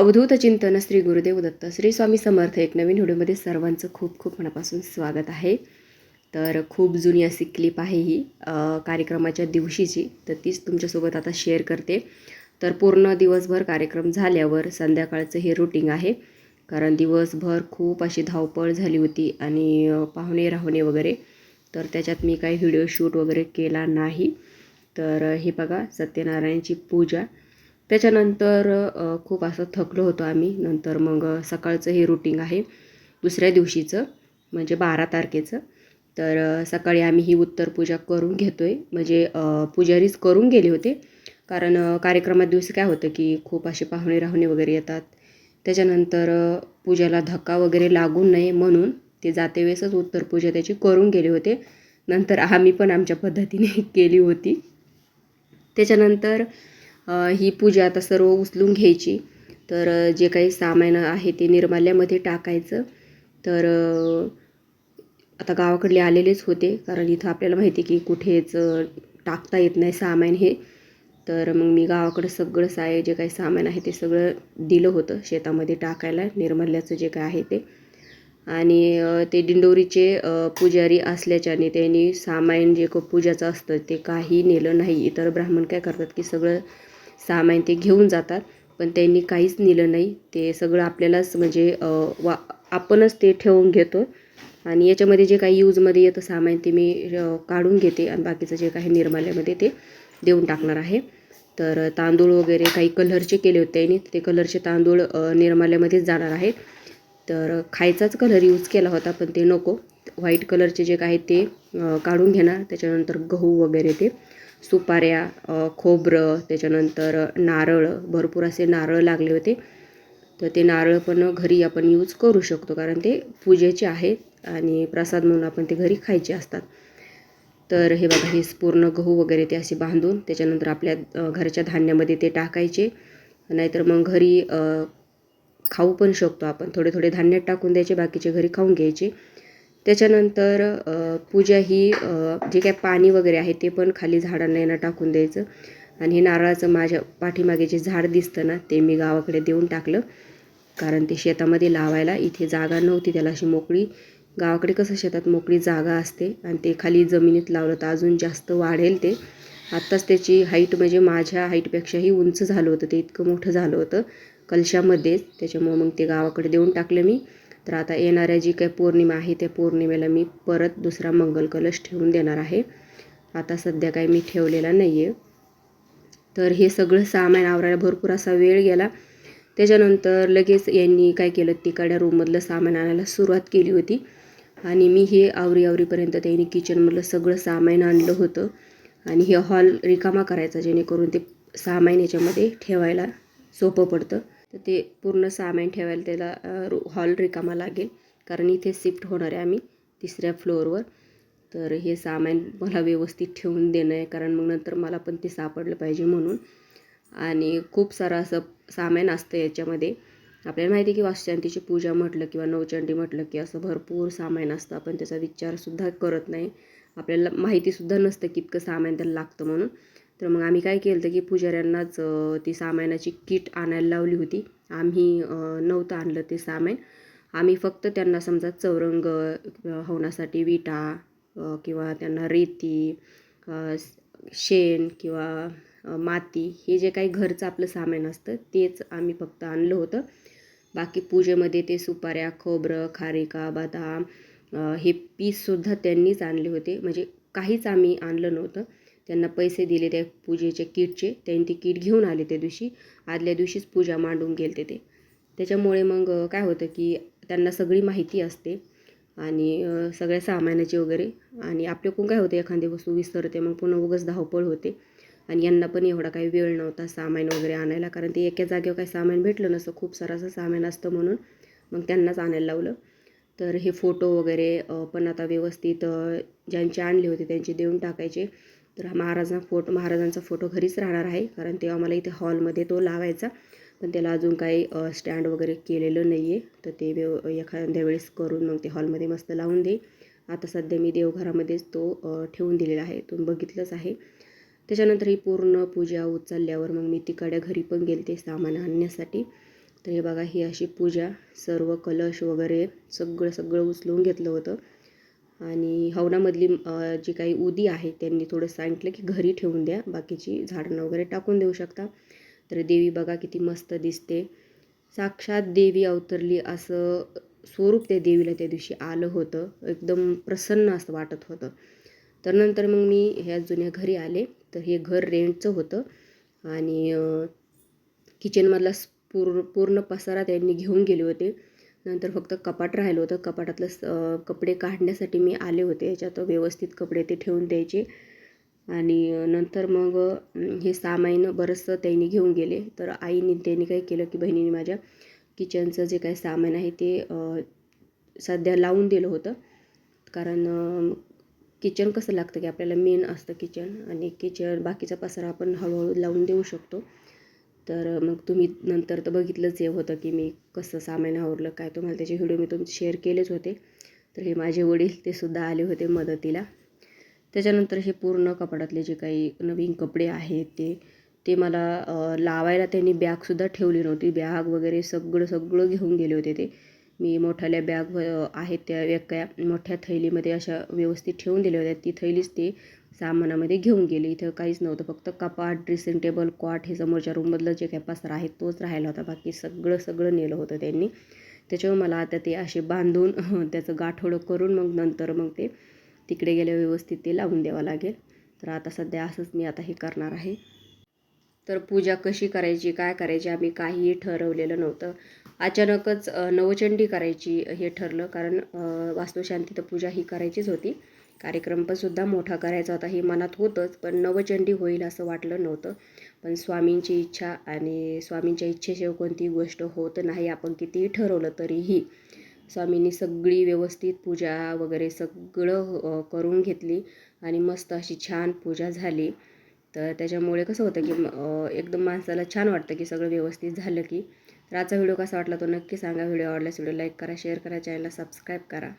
अवधूत चिंतन श्री गुरुदेव दत्त श्री स्वामी समर्थ एक नवीन व्हिडिओमध्ये सर्वांचं खूप खूप मनापासून स्वागत आहे. तर खूप जुनी अशी क्लिप आहे ही कार्यक्रमाच्या दिवशीची. तर तीच तुमच्यासोबत आता शेअर करते. तर पूर्ण दिवसभर कार्यक्रम झाल्यावर संध्याकाळचं हे रुटीन आहे. कारण दिवसभर खूप अशी धावपळ झाली होती आणि पाहुणे राहुणे वगैरे. तर त्याच्यात मी काही व्हिडिओ शूट वगैरे केला नाही. तर हे बघा सत्यनारायणची पूजा. त्याच्यानंतर खूप असं थकलो होतो आम्ही. नंतर मग सकाळचं हे रुटीन आहे. दुसऱ्या दिवशीचं म्हणजे बारा तारखेचं. तर सकाळी आम्ही ही उत्तर पूजा करून घेतो आहे म्हणजे पुजारीच करून गेले होते. कारण कार्यक्रमात दिवशी काय होतं की खूप असे पाहुणे राहुणे वगैरे येतात. त्याच्यानंतर पूजेला पूजाला धक्का वगैरे लागू नये म्हणून ते जाते वेळेसच उत्तर पूजा त्याची करून गेले होते. नंतर आम्ही पण आमच्या पद्धतीने केली होती. त्याच्यानंतर ही पूजा आता सर्व उचलून घ्यायची. तर जे काही सामान आहे ते निर्माल्यामध्ये टाकायचं. तर आता गावाकडले आलेलेच होते. कारण इथं आपल्याला माहिती आहे की कुठेच टाकता येत नाही सामान हे. तर मग मी गावाकडं सगळं साय जे काही सामान आहे ते सगळं दिलं होतं शेतामध्ये टाकायला निर्मल्याचं जे काय आहे ते. आणि ते दिंडोरीचे पुजारी असल्याच्याने त्यांनी सामान जे क पूजाचं असतं ते काही नेलं नाही. इतर ब्राह्मण काय करतात की सगळं सामान ते घेऊन जातात पण त्यांनी काहीच नेलं नाही. ते सगळं आपल्यालाच म्हणजे वा आपणच ते ठेवून घेतो. आणि याच्यामध्ये जे काही यूजमध्ये येतं सामान ते मी काढून घेते आणि बाकीचं जे काही निर्माल्यामध्ये ते देऊन टाकणार आहे. तर तांदूळ वगैरे काही कलरचे केले होते त्यांनी ते कलरचे तांदूळ निर्माल्यामध्येच जाणार आहेत तर खायचाच कलर यूज केला होता पण ते नको. व्हाईट कलरचे जे काही ते काढून घेणार त्याच्यानंतर गहू वगैरे ते. सुपाऱ्या खोबरं त्याच्यानंतर नारळ भरपूर असे नारळ लागले होते. तर ते नारळ पण घरी आपण यूज करू शकतो कारण ते पूजेचे आहेत आणि प्रसाद म्हणून आपण ते घरी खायचे असतात. तर हे बघा हे पूर्ण गहू वगैरे ते असे बांधून त्याच्यानंतर आपल्या घरच्या धान्यामध्ये ते टाकायचे. नाहीतर मग घरी खाऊ पण शकतो आपण. थोडे थोडे धान्यात टाकून द्यायचे बाकीचे घरी खाऊन घ्यायचे. त्याच्यानंतर पूजा ही जे काय पाणी वगैरे आहे ते पण खाली झाडांना यांना टाकून द्यायचं. आणि हे नारळाचं माझ्या पाठीमागे जे झाड दिसतं ना ते मी गावाकडे देऊन टाकलं. कारण ते शेतामध्ये लावायला इथे जागा नव्हती त्याला अशी मोकळी. गावाकडे कसं शेतात मोकळी जागा असते आणि ते खाली जमिनीत लावलं तर अजून जास्त वाढेल ते. आत्ताच त्याची हाईट म्हणजे माझ्या हाईटपेक्षाही उंच झालं होतं ते इतकं मोठं झालं होतं कलशामध्येच त्याच्यामुळं मग ते गावाकडे देऊन टाकलं मी. तर आता येणाऱ्या जी काही पौर्णिमा आहे त्या पौर्णिमेला मी परत दुसरा मंगल कलश ठेवून देणार आहे. आता सध्या काही मी ठेवलेला नाही आहे तर हे सगळं सामान आवरायला भरपूर असा वेळ गेला. त्याच्यानंतर लगेच यांनी काय केलं तिकडल्या रूममधलं सामान आणायला सुरुवात केली होती. आणि मी हे आवरी आवरीपर्यंत त्यांनी किचनमधलं सगळं सामान आणलं होतं. आणि हे हॉल रिकामा करायचा जेणेकरून ते सामान याच्यामध्ये ठेवायला सोपं पडतं. तर ते पूर्ण सामान ठेवायला त्याला हॉल रिकामा लागेल. कारण इथे शिफ्ट होणार आहे आम्ही तिसऱ्या फ्लोअरवर तर हे सामान मला व्यवस्थित ठेवून देणं आहे. कारण मग नंतर मला पण ते सापडलं पाहिजे म्हणून. आणि खूप सारं असं सामान असतं याच्यामध्ये. आपल्याला माहिती आहे की वास्तुशांतीची पूजा म्हटलं किंवा नवचंडी म्हटलं की असं भरपूर सामान असतं. आपण त्याचा विचारसुद्धा करत नाही. आपल्याला माहितीसुद्धा नसतं की इतकं सामान त्याला लागतं म्हणून. तर मग आम्ही काय केलं होतं की पुजाऱ्यांनाच ती सामानाची किट आणायला लावली होती. आम्ही नव्हतं आणलं ते सामान. आम्ही फक्त त्यांना समजा चौरंग हवनासाठी होण्यासाठी विटा किंवा त्यांना रेती शेण किंवा माती हे जे काही घरचं आपलं सामान असतं तेच आम्ही फक्त आणलं होतं. बाकी पूजेमध्ये ते सुपाऱ्या खोबरं खारिका बदाम हे पीससुद्धा त्यांनीच आणले होते. म्हणजे काहीच आम्ही आणलं नव्हतं. त्यांना पैसे दिले त्या पूजेचे किटचे. त्यांनी ती किट घेऊन आले त्या दिवशी. आदल्या दिवशीच पूजा मांडून गेलते ते. त्याच्यामुळे मग काय होतं की त्यांना सगळी माहिती असते आणि सगळ्या सामानाची वगैरे. आणि आपल्याकडून काय होते एखादी वस्तू विसरते मग पुन्हा उगाच धावपळ होते. आणि यांना पण एवढा काही वेळ नव्हता सामान वगैरे आणायला कारण ते एका जागेवर काही सामान भेटलं नसतं. खूप सारं असं सामान असतं म्हणून मग त्यांनाच आणायला लावलं. तर हे फोटो वगैरे पण आता व्यवस्थित ज्यांचे आणले होते त्यांचे देऊन टाकायचे. तर हा महाराजा फोटो महाराजांचा फोटो घरीच राहणार आहे. कारण तेव्हा मला इथे हॉलमध्ये तो लावायचा. पण त्याला अजून काही स्टँड वगैरे केलेलं नाही आहे तर ते व्यव एखाद्या वेळेस करून मग ते हॉलमध्ये मस्त लावून दे. आता सध्या मी देवघरामध्येच तो ठेवून दिलेला आहे. तुम्ही बघितलंच आहे. त्याच्यानंतर ही पूर्ण पूजा उचलल्यावर मग मी तिकडे घरी पण गेले ते सामान आणण्यासाठी. तर हे बघा ही अशी पूजा सर्व कलश वगैरे सगळं सगळं उचलून घेतलं होतं. आणि हवनामधली जी काही उदी आहे त्यांनी थोडं सांगितलं की घरी ठेवून द्या बाकीची झाडं वगैरे टाकून देऊ शकता. तर देवी बघा किती मस्त दिसते. साक्षात देवी अवतरली असं स्वरूप त्या देवीला त्या दिवशी आलं होतं. एकदम प्रसन्न असं वाटत होतं. तर नंतर मग मी ह्या जुन्या घरी आले. तर हे घर रेंटचं होतं. आणि किचनमधला स- पूर पूर्ण पसारा त्यांनी घेऊन गेले होते. नंतर फक्त कपाट राहिलं होतं. कपाटातलं स- कपडे काढण्यासाठी मी आले होते. याच्यात व्यवस्थित कपडे ते ठेवून द्यायचे. आणि नंतर मग हे सामान बरंचसं त्यांनी घेऊन गेले. तर आईने त्यांनी काय केलं की बहिणीने माझ्या किचनचं जे काही सामान आहे ते सध्या लावून दिलं होतं. कारण किचन कसं लागतं की आपल्याला मेन असतं किचन. आणि किचन बाकीचा पसारा आपण हळूहळू लावून देऊ शकतो. तर मग तुम्ही नंतर तर बघितलंच हे होतं की मी कसं सामान आवरलं काय तुम्हाला त्याचे व्हिडिओ मी तुमचे शेअर केलेच होते. तर हे माझे वडील ते सुद्धा आले होते मदतीला. त्याच्यानंतर हे पूर्ण कपड्यातले जे काही नवीन कपडे आहेत ते ते मला लावायला त्यांनी बॅगसुद्धा ठेवली नव्हती. बॅग वगैरे सगळं सगळं घेऊन गेले होते ते. मी मोठ्याल्या बॅग आहेत त्या एका मोठ्या थैलीमध्ये अशा व्यवस्थित ठेवून दिल्या होत्या. ती थैलीच ते सामानामध्ये घेऊन गेले. इथं काहीच नव्हतं. फक्त कपाट ड्रेसिंग टेबल क्वाट हे समोरच्या रूममधलं जे काही पसारा आहे तोच राहिला होता. बाकी सगळं सगळं नेलं होतं त्यांनी. त्याच्यावर मला आता ते असे बांधून त्याचं गाठोडं करून मग नंतर मग ते तिकडे गेले व्यवस्थित ते लावून द्यावं लागेल. तर आता सध्या असंच मी आता हे करणार आहे. तर पूजा कशी करायची काय करायची आम्ही काहीही ठरवलेलं नव्हतं. अचानकच नवचंडी करायची हे ठरलं. कारण वास्तुशांती तर पूजा ही करायचीच होती. कार्यक्रम पण सुद्धा मोठा करायचा होता. हे मनात होतंच पण नवचंडी होईल असं वाटलं नव्हतं. पण स्वामींची इच्छा आणि स्वामींच्या इच्छेशिवाय कोणतीही गोष्ट होत नाही आपण कितीही ठरवलं तरीही स्वामींनी सगळी व्यवस्थित पूजा वगैरे सगळं करून घेतली आणि मस्त अशी छान पूजा झाली. तर त्याच्यामुळे कसं होतं की एकदम माणसाला छान वाटतं की सगळं व्यवस्थित झालं की. तर आजचा व्हिडिओ कसा वाटला तो नक्की सांगा. व्हिडिओ आवडल्यास व्हिडिओ लाईक करा शेअर करा चॅनलला सबस्क्राईब करा.